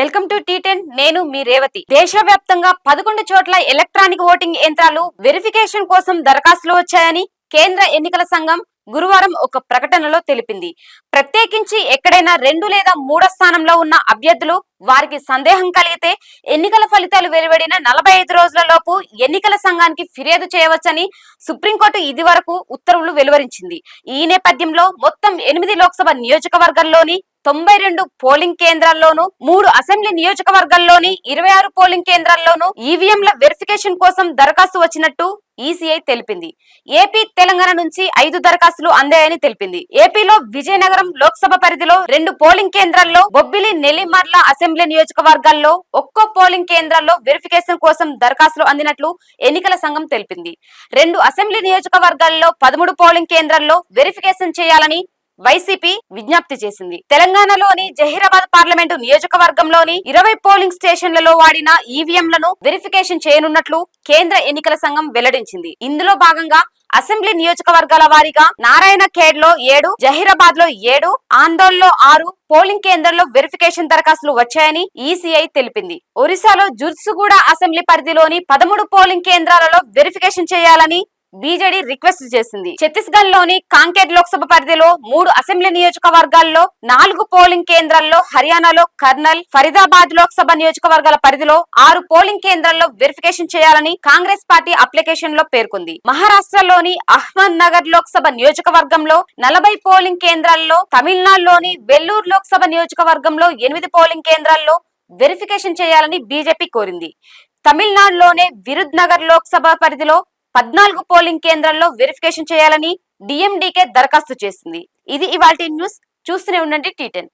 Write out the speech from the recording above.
Welcome to tea ten నేను మీ రేవతి. దేశవ్యాప్తంగా పదకొండు చోట్ల ఎలక్ట్రానిక్ ఓటింగ్ యంత్రాలు వెరిఫికేషన్ కోసం దరఖాస్తులు వచ్చాయని కేంద్ర ఎన్నికల సంఘం గురువారం ఒక ప్రకటనలో తెలిపింది. ప్రత్యేకించి ఎక్కడైనా రెండు లేదా మూడో స్థానంలో ఉన్న అభ్యర్థులు వారికి సందేహం కలిగితే ఎన్నికల ఫలితాలు వెలువడిన నలభై ఐదు రోజుల లోపు ఎన్నికల సంఘానికి ఫిర్యాదు చేయవచ్చని సుప్రీంకోర్టు ఇది వరకు ఉత్తర్వులు వెలువరించింది. ఈ నేపథ్యంలో మొత్తం ఎనిమిది లోక్సభ నియోజకవర్గంలోని తొంభై రెండు పోలింగ్ కేంద్రాల్లోనూ మూడు అసెంబ్లీ నియోజకవర్గాల్లోని ఇరవై ఆరు పోలింగ్ కేంద్రాల్లోనూ ఈవీఎంల వెరిఫికేషన్ కోసం దరఖాస్తు వచ్చినట్టు ఈసీఐ తెలిపింది. ఏపీ తెలంగాణ నుంచి ఐదు దరఖాస్తులు అందాయని తెలిపింది. ఏపీలో విజయనగరం లోక్సభ పరిధిలో రెండు పోలింగ్ కేంద్రాల్లో బొబ్బిలి నెల్లిమర్ల అసెంబ్లీ నియోజకవర్గాల్లో ఒక్కో పోలింగ్ కేంద్రాల్లో వెరిఫికేషన్ కోసం దరఖాస్తులు అందినట్లు ఎన్నికల సంఘం తెలిపింది. రెండు అసెంబ్లీ నియోజకవర్గాల్లో పదమూడు పోలింగ్ కేంద్రాల్లో వెరిఫికేషన్ చేయాలని వైసీపీ విజ్ఞప్తి చేసింది. తెలంగాణలోని జహీరాబాద్ పార్లమెంటు నియోజకవర్గంలోని ఇరవై పోలింగ్ స్టేషన్లలో వాడిన ఈవీఎంలను వెరిఫికేషన్ చేయనున్నట్లు కేంద్ర ఎన్నికల సంఘం వెల్లడించింది. ఇందులో భాగంగా అసెంబ్లీ నియోజకవర్గాల వారీగా నారాయణ ఖేడ్లో ఏడు జహీరాబాద్లో ఏడు ఆందోళనలో ఆరు పోలింగ్ కేంద్రంలో వెరిఫికేషన్ దరఖాస్తులు వచ్చాయని ఈసీఐ తెలిపింది. ఒరిస్సాలో జుర్సుగూడ అసెంబ్లీ పరిధిలోని పదమూడు పోలింగ్ కేంద్రాలలో వెరిఫికేషన్ చేయాలని బీజేడీ రిక్వెస్ట్ చేసింది. ఛత్తీస్గఢ్లోని కాంకేర్ లోక్సభ పరిధిలో మూడు అసెంబ్లీ నియోజకవర్గాల్లో నాలుగు పోలింగ్ కేంద్రాల్లో హర్యానాలో కర్నల్ ఫరీదాబాద్ లోక్సభ నియోజకవర్గాల పరిధిలో ఆరు పోలింగ్ కేంద్రాల్లో వెరిఫికేషన్ చేయాలని కాంగ్రెస్ పార్టీ అప్లికేషన్లో పేర్కొంది. మహారాష్ట్రలోని అహ్మద్ నగర్ లోక్సభ నియోజకవర్గంలో నలభై పోలింగ్ కేంద్రాల్లో తమిళనాడులోని వెల్లూరు లోక్సభ నియోజకవర్గంలో ఎనిమిది పోలింగ్ కేంద్రాల్లో వెరిఫికేషన్ చేయాలని బీజేపీ కోరింది. తమిళనాడులోనే విరుద్ నగర్ లోక్సభ పరిధిలో పద్నాలుగు పోలింగ్ కేంద్రాల్లో వెరిఫికేషన్ చేయాలని డిఎండికే దరఖాస్తు చేసింది. ఇది ఇవాల్టి న్యూస్. చూస్తూనే ఉండండి టీటెన్